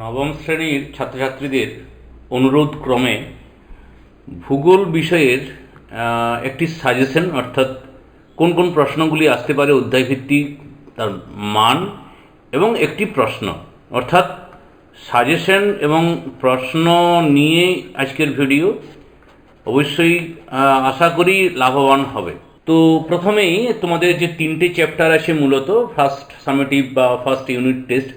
নবম শ্রেণির ছাত্রছাত্রীদের অনুরোধ ক্রমে ভূগোল বিষয়ের একটি সাজেশন অর্থাৎ কোন কোন প্রশ্নগুলি আসতে পারে অধ্যায়ভিত্তিক তার মান এবং একটি প্রশ্ন। অর্থাৎ সাজেশন এবং প্রশ্ন নিয়ে আজকের ভিডিও অবশ্যই আশা করি লাভবান হবে। তো প্রথমেই তোমাদের যে তিনটে চ্যাপ্টার আছে মূলত ফার্স্ট সামেটিভ বা ফার্স্ট ইউনিট টেস্ট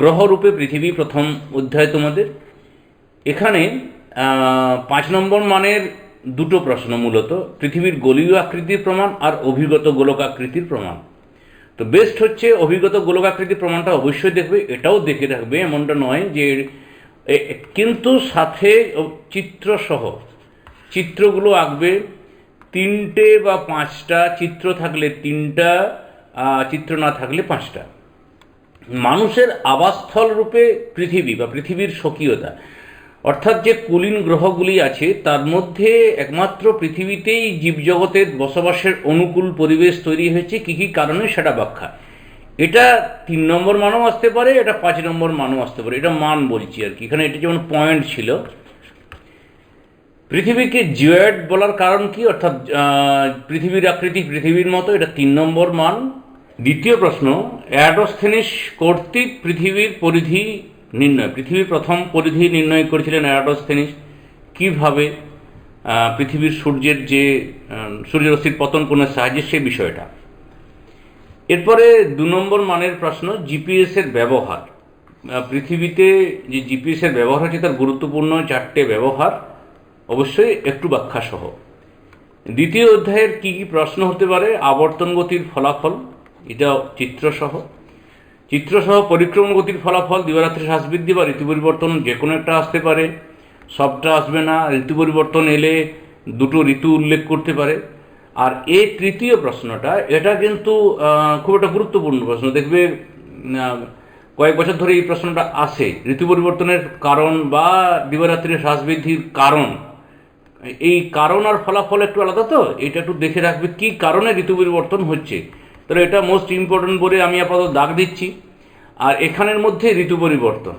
গ্রহরূপে পৃথিবী প্রথম অধ্যায় তোমাদের। এখানে পাঁচ নম্বর মানের দুটো প্রশ্ন মূলত, পৃথিবীর গলীয় আকৃতির প্রমাণ আর অভিগত গোলক আকৃতির প্রমাণ। তো বেস্ট হচ্ছে অভিগত গোলক আকৃতির প্রমাণটা অবশ্যই দেখবে, এটাও দেখে রাখবে, এমনটা নয় যে কিন্তু সাথে চিত্রসহ, চিত্রগুলো আঁকবে, তিনটে বা পাঁচটা, চিত্র থাকলে তিনটা চিত্র না থাকলে পাঁচটা। মানুষের আবাসস্থল রূপে পৃথিবী বা পৃথিবীর স্বকীয়তা। অর্থাৎ যে কুলীন গ্রহগুলি আছে, তার মধ্যে একমাত্র পৃথিবীতেই জীবজগতের বসবাসের অনুকূল পরিবেশ তৈরি হয়েছে। কী কী কারণে? সেটা ব্যাখ্যা। এটা তিন নম্বর মানও আসতে পারে, এটা পাঁচ নম্বর মানও আসতে পারে। এটা মান বলছি আর কি। এখানে এটা যেমন পয়েন্ট ছিল। পৃথিবীকে জিওয়েড বলার কারণ কি? অর্থাৎ পৃথিবীর আকৃতি পৃথিবীর মতো, এটা তিন নম্বর মান। দ্বিতীয় প্রশ্ন অ্যাডোস্থেনিস কর্তৃক পৃথিবীর পরিধি নির্ণয় পৃথিবীর প্রথম পরিধি নির্ণয় করেছিলেন অ্যাডোস্থেনিস কীভাবে পৃথিবীর সূর্যের যে আহ, সূর্যরশ্মির পতন কোণের সাহায্যে সে বিষয়টা। এরপরে দু নম্বর মানের প্রশ্ন জিপিএসের ব্যবহার। পৃথিবীতে যে জিপিএসের ব্যবহার হচ্ছে তার গুরুত্বপূর্ণ চারটে ব্যবহার অবশ্যই একটু ব্যাখ্যা সহ। দ্বিতীয় অধ্যায়ের কি কি প্রশ্ন হতে পারে আবর্তন গতির ফলাফল এটা চিত্রসহ। চিত্রসহ পরিক্রমণ গতির ফলাফল দিবারাত্রি শ্বাসবৃদ্ধি বা ঋতু পরিবর্তন যে কোনো একটা আসতে পারে। সবটা আসবে না, ঋতু পরিবর্তন এলে দুটো ঋতু উল্লেখ করতে পারে। আর এই তৃতীয় প্রশ্নটা, এটা কিন্তু খুব একটা গুরুত্বপূর্ণ প্রশ্ন। দেখবে কয়েক বছর ধরে এই প্রশ্নটা আসে ঋতু পরিবর্তনের কারণ বা দিবারাত্রির শ্বাসবৃদ্ধির কারণ। এই কারণ আর ফলাফল একটু আলাদা তো? এটা একটু দেখে রাখবে কি কারণে ঋতু পরিবর্তন হচ্ছে। তাহলে এটা মোস্ট ইম্পর্টেন্ট বলে আমি আপাতত দাগ দিচ্ছি। আর এখানের মধ্যে ঋতু পরিবর্তন।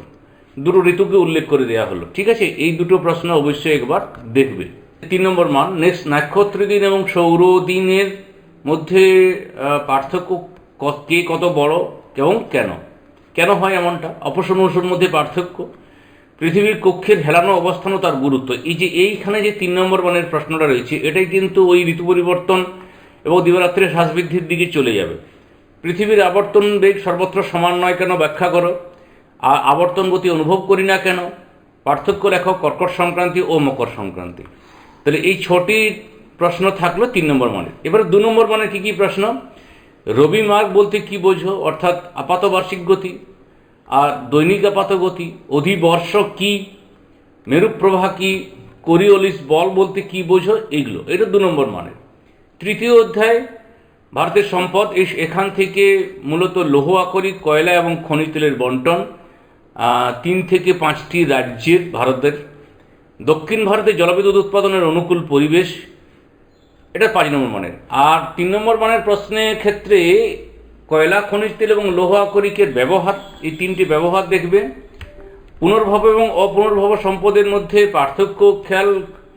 দুটো ঋতুকে উল্লেখ করে দেওয়া হলো। ঠিক আছে? এই দুটো প্রশ্ন অবশ্যই একবার দেখবে। তিন নম্বর মান নেক্সট নক্ষত্র দিন এবং সৌর দিনের মধ্যে পার্থক্য ক- কত বড় এবং কেন? কেন হয় এমনটা? অপসর অনুসর মধ্যে পার্থক্য। পৃথিবীর কক্ষের হেলানো অবস্থানও তার গুরুত্ব। এই যে এইখানে যে তিন নম্বর মানের প্রশ্নটা রয়েছে, এটাই কিন্তু ওই ঋতু পরিবর্তন এবং দিবারাত্রির শ্বাসবৃদ্ধির দিকে চলে যাবে। পৃথিবীর আবর্তন বেগ সর্বত্র সমান নয় কেন ব্যাখ্যা করো? আর আবর্তন গতি অনুভব করি না কেন? পার্থক্য লেখো কর্কট সংক্রান্তি ও মকর সংক্রান্তি। তাহলে এই ছটি প্রশ্ন থাকল তিন নম্বর মানের। এবারে দু নম্বর মানের কী কী প্রশ্ন? রবি মার্গ বলতে কি বোঝো? অর্থাৎ আপাত বার্ষিক গতি। আর দৈনিক আপাত গতি? অধিবর্ষ কি? মেরুপ্রভা কি? কোরিওলিস বল বলতে কি বোঝো? এইগুলো এটা দু নম্বর মানের। তৃতীয় অধ্যায়, ভারতের সম্পদ এই এখান থেকে মূলত লৌহ আকরিক কয়লা এবং খনিজ তেলের বন্টন তিন থেকে পাঁচটি রাজ্যের ভারতের। দক্ষিণ ভারতে জলবিদ্যুৎ উৎপাদনের অনুকূল পরিবেশ, এটা পাঁচ নম্বর মানের। আর তিন নম্বর মানের প্রশ্নের ক্ষেত্রে কয়লা, খনিজ তেল এবং লৌহ আকরিকের ব্যবহার, এই তিনটি ব্যবহার দেখবে পুনর্ভব এবং অপুনর্ভব সম্পদের মধ্যে পার্থক্য, খেয়াল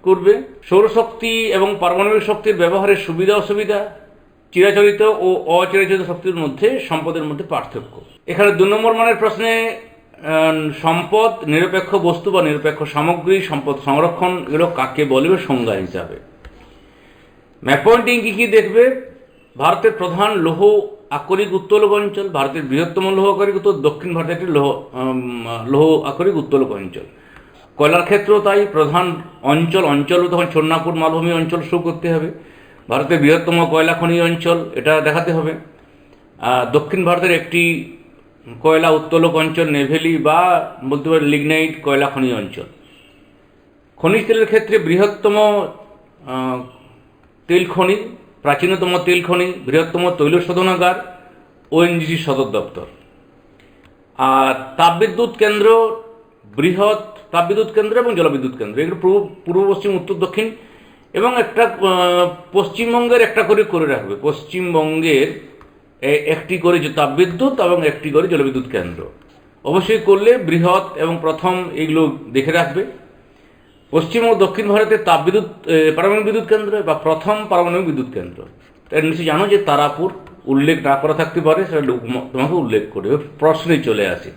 করবে। সৌরশক্তি এবং পারমাণবিক শক্তির ব্যবহারের সুবিধা অসুবিধা, চিরাচরিত ও অচিরাচরিত শক্তির মধ্যে, সম্পদের মধ্যে পার্থক্য। এখানে দু নম্বর মানের প্রশ্নে সম্পদ, নিরপেক্ষ বস্তু বা নিরপেক্ষ সামগ্রী, সম্পদ সংরক্ষণ, এগুলো কাকে বলবে সংজ্ঞা হিসাবে ম্যাপ পয়েন্টিং কী কী দেখবে? ভারতের প্রধান লৌহ আকরিক উত্তোলক অঞ্চল, ভারতের বৃহত্তম লৌহ আকরিক উত্তর দক্ষিণ ভারতের একটি লৌহ লৌহ আকরিক উত্তোলক অঞ্চল। কয়লার ক্ষেত্রেও তাই প্রধান অঞ্চল অঞ্চলও তখন ছন্নাপুর মালভূমি অঞ্চল শুরু করতে হবে। ভারতের বৃহত্তম কয়লা খনি অঞ্চল, এটা দেখাতে হবে। দক্ষিণ ভারতের একটি কয়লা উত্তোলক অঞ্চল, নেভেলি বা বলতে পারে লিগনাইট কয়লা খনি অঞ্চল। খনিজ তেলের ক্ষেত্রে বৃহত্তম তেল খনি, প্রাচীনতম তেল খনি, বৃহত্তম তৈল শোধনাগার ওএনজিসি সদর দপ্তর। আর তাপবিদ্যুৎ কেন্দ্র বৃহৎ তাপবিদ্যুৎ কেন্দ্র এবং জলবিদ্যুৎ কেন্দ্র। এগুলো পূর্ব পশ্চিম, উত্তর, দক্ষিণ এবং একটা পশ্চিমবঙ্গের একটা করে করে রাখবে। পশ্চিমবঙ্গের একটি করে তাপবিদ্যুৎ এবং একটি করে জলবিদ্যুৎ কেন্দ্র। অবশ্যই করলে বৃহৎ এবং প্রথম এগুলো দেখে রাখবে। পশ্চিম ও দক্ষিণ ভারতে তাপবিদ্যুৎ পারমাণবিক বিদ্যুৎ কেন্দ্র বা প্রথম পারমাণবিক বিদ্যুৎ কেন্দ্র। তাই নিশ্চয়ই জানো যে তারাপুর উল্লেখ না করা থাকতে পারে, সেটা তোমাকে উল্লেখ করবে প্রশ্নে চলে আসে।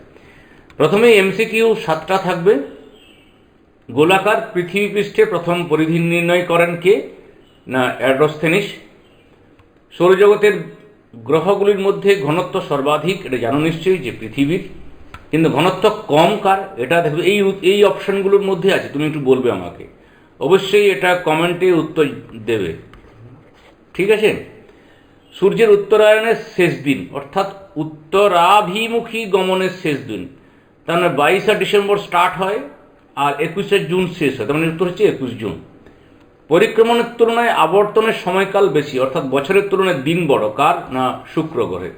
প্রথমে এমসিকিউ সাতটা থাকবে। গোলাকার পৃথিবী পৃষ্ঠে প্রথম পরিধি নির্ণয় করেন কে? না অ্যাড্রোস্থেনিস সৌরজগতের গ্রহগুলির মধ্যে ঘনত্ব সর্বাধিক, এটা জানো নিশ্চয়ই যে পৃথিবীর। কিন্তু ঘনত্ব কম কার? এটা দেখবে এই এই অপশানগুলোর মধ্যে আছে, তুমি একটু বলবে আমাকে। অবশ্যই এটা কমেন্টে উত্তর দেবে। ঠিক আছে? সূর্যের উত্তরায়ণের শেষ দিন, অর্থাৎ উত্তরাভিমুখী গমনের শেষ দিন। তার মানে বাইশে ডিসেম্বর স্টার্ট হয় আর একুশে জুন শেষ হয়। তার মানে উত্তর হচ্ছে একুশ জুন। পরিক্রমণের তুলনায় আবর্তনের সময়কাল বেশি, অর্থাৎ বছরের তুলনায় দিন বড়, কার না শুক্র গ্রহের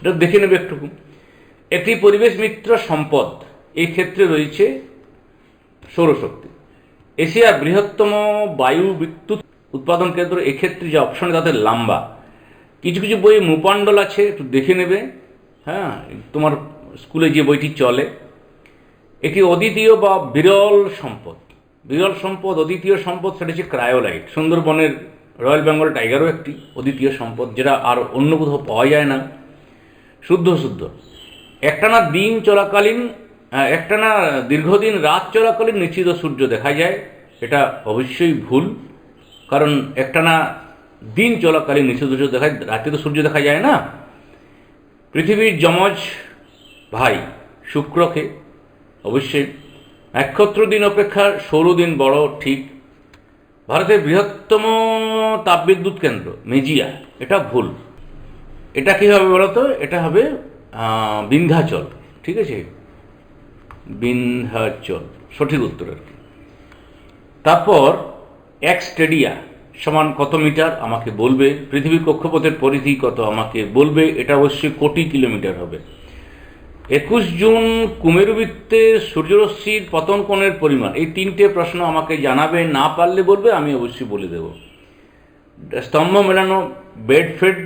এটা দেখে নেবে একটুকু একটি পরিবেশ মিত্র সম্পদ, এই ক্ষেত্রে রয়েছে সৌরশক্তি। এশিয়ার বৃহত্তম বায়ু বিদ্যুৎ উৎপাদন কেন্দ্র এক্ষেত্রে যে অপশন তাদের লম্বা। কিছু কিছু বইয়ে মুপাণ্ডল আছে, একটু দেখে নেবে। হ্যাঁ তোমার স্কুলে যে বইটি চলে। এটি অদ্বিতীয় বা বিরল সম্পদ। বিরল সম্পদ, অদ্বিতীয় সম্পদ সেটা হচ্ছে ক্রায়োলাইট। সুন্দরবনের রয়্যাল বেঙ্গল টাইগারও একটি অদ্বিতীয় সম্পদ যেটা আর অন্য কোথাও পাওয়া যায় না। শুদ্ধ শুদ্ধ। একটানা দিন চলাকালীন একটানা দীর্ঘদিন রাত চলাকালীন নিশ্চিত সূর্য দেখা যায়, এটা অবশ্যই ভুল। কারণ একটানা দিন চলাকালীন নিশ্চিত সূর্য দেখা, রাতে তো সূর্য দেখা যায় না। পৃথিবীর যমজ ভাই, শুক্রকে। অবশ্যই। নক্ষত্র দিন অপেক্ষা ষোলো সৌরদিন বড়, ঠিক। ভারতের বৃহত্তম তাপবিদ্যুৎ কেন্দ্র, মেজিয়া। এটা ভুল। এটা কী হবে বলতো এটা হবে বিন্ধ্যাচল। ঠিক আছে? বিন্ধ্যাচল। সঠিক উত্তর আর কি। তারপর, এক স্টেডিয়া, সমান কত মিটার? আমাকে বলবে। পৃথিবীর কক্ষপথের পরিধি কত? আমাকে বলবে। এটা অবশ্যই কোটি কিলোমিটার হবে। একুশ জুন কুমেরুবৃত্তে সূর্যরশ্মির পতন কোণের পরিমাণ। এই তিনটে প্রশ্ন আমাকে জানাবে, না পারলে বলবে, আমি অবশ্যই বলে দেব। স্তম্ভ মেলানো বেডফেড,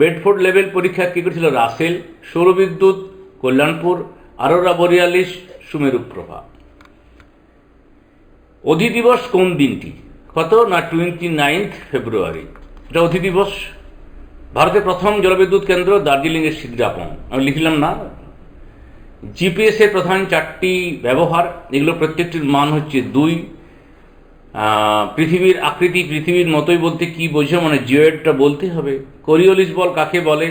বেডফোর্ড লেভেল পরীক্ষা কী করেছিল? রাসেল সৌরবিদ্যুৎ কল্যাণপুর, আরোরা বরিয়ালিস, সুমেরুপ্রভা। অধি দিবস কোন দিনটি? কত না টোয়েন্টি নাইন্থ ফেব্রুয়ারি এটা অধি দিবস। ভারতের প্রথম জলবিদ্যুৎ কেন্দ্র দার্জিলিংয়ের সিদ্রাপং আমি লিখলাম না। জিপিএসের প্রধান চারটি ব্যবহার, এগুলো প্রত্যেকটির মান হচ্ছে দুই। পৃথিবীর আকৃতি, পৃথিবীর মতোই বলতে কি বোঝো? মানে জিওয়েডটা বলতে হবে। কোরিওলিস বল কাকে বলে?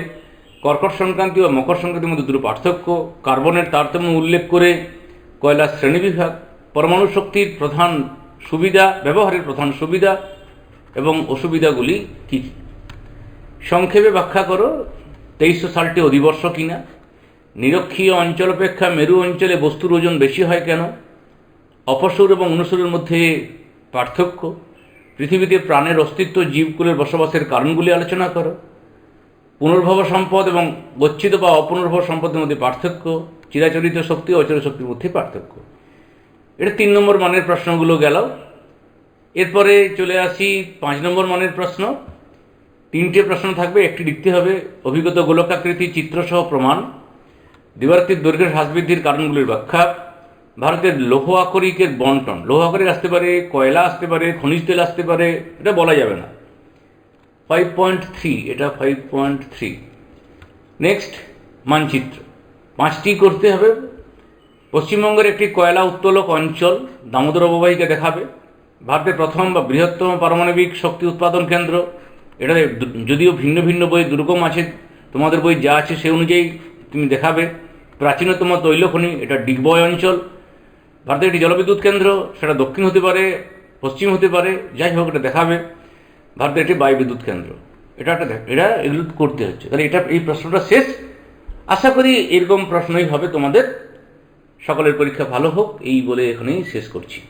কর্কট সংক্রান্তি বা মকর সংক্রান্তির মধ্যে দুটো পার্থক্য। কার্বনের তারতম্য উল্লেখ করে কয়লার শ্রেণীবিভাগ। পরমাণু শক্তির প্রধান সুবিধা, ব্যবহারের প্রধান সুবিধা এবং অসুবিধাগুলি কী? সংক্ষেপে ব্যাখ্যা করো, তেইশশো সালটি অধিবর্ষ কিনা? নিরক্ষীয় অঞ্চল অপেক্ষা মেরু অঞ্চলে বস্তুর ওজন বেশি হয় কেন? অপসুর এবং অনুসুরের মধ্যে পার্থক্য? পৃথিবীতে প্রাণের অস্তিত্ব জীবকুলের বসবাসের কারণগুলি আলোচনা করো। পুনর্ভব সম্পদ এবং গচ্ছিত বা অপুনর্ভব সম্পদের মধ্যে পার্থক্য, চিরাচরিত শক্তি অচল শক্তির মধ্যে পার্থক্য। এটা তিন নম্বর মানের প্রশ্নগুলো গেল। এরপরে চলে আসি পাঁচ নম্বর মানের প্রশ্ন। তিনটে প্রশ্ন থাকবে, একটি লিখতে হবে। অভিজ্ঞত গোলকাকৃতি চিত্রসহ প্রমাণ। দিবারাত্রির দৈর্ঘ্যের হ্রাস বৃদ্ধির কারণগুলির ব্যাখ্যা। ভারতের লৌহ আকরিকের বন্টন। লৌহ আকরিক আসতে পারে, কয়লা আসতে পারে, খনিজ তেল আসতে পারে, এটা বলা যাবে না। ফাইভ পয়েন্ট থ্রি এটা ফাইভ পয়েন্ট থ্রি নেক্সট মানচিত্র। পাঁচটি করতে হবে। পশ্চিমবঙ্গের একটি কয়লা উত্তোলক অঞ্চল, দামোদর অববাহিকা দেখাবে। ভারতের প্রথম বা বৃহত্তম পারমাণবিক শক্তি উৎপাদন কেন্দ্র। এটা যদিও ভিন্ন ভিন্ন বই, দুর্গম আছে, তোমাদের বই যা আছে সে অনুযায়ী তুমি দেখাবে। প্রাচীনতম তৈল খনি, এটা ডিগবয় অঞ্চল। ভারতের একটি জলবিদ্যুৎ কেন্দ্র, সেটা দক্ষিণ হতে পারে, পশ্চিম হতে পারে, যাই হোক এটা দেখাবে। ভারতের একটি বায়ুবিদ্যুৎ কেন্দ্র। এটা একটা এটা এগুলো করতে হচ্ছে। তাহলে এটা, এই প্রশ্নটা শেষ। আশা করি এরকম প্রশ্নই হবে তোমাদের। সকলের পরীক্ষা ভালো হোক, এই বলে এখানেই শেষ করছি।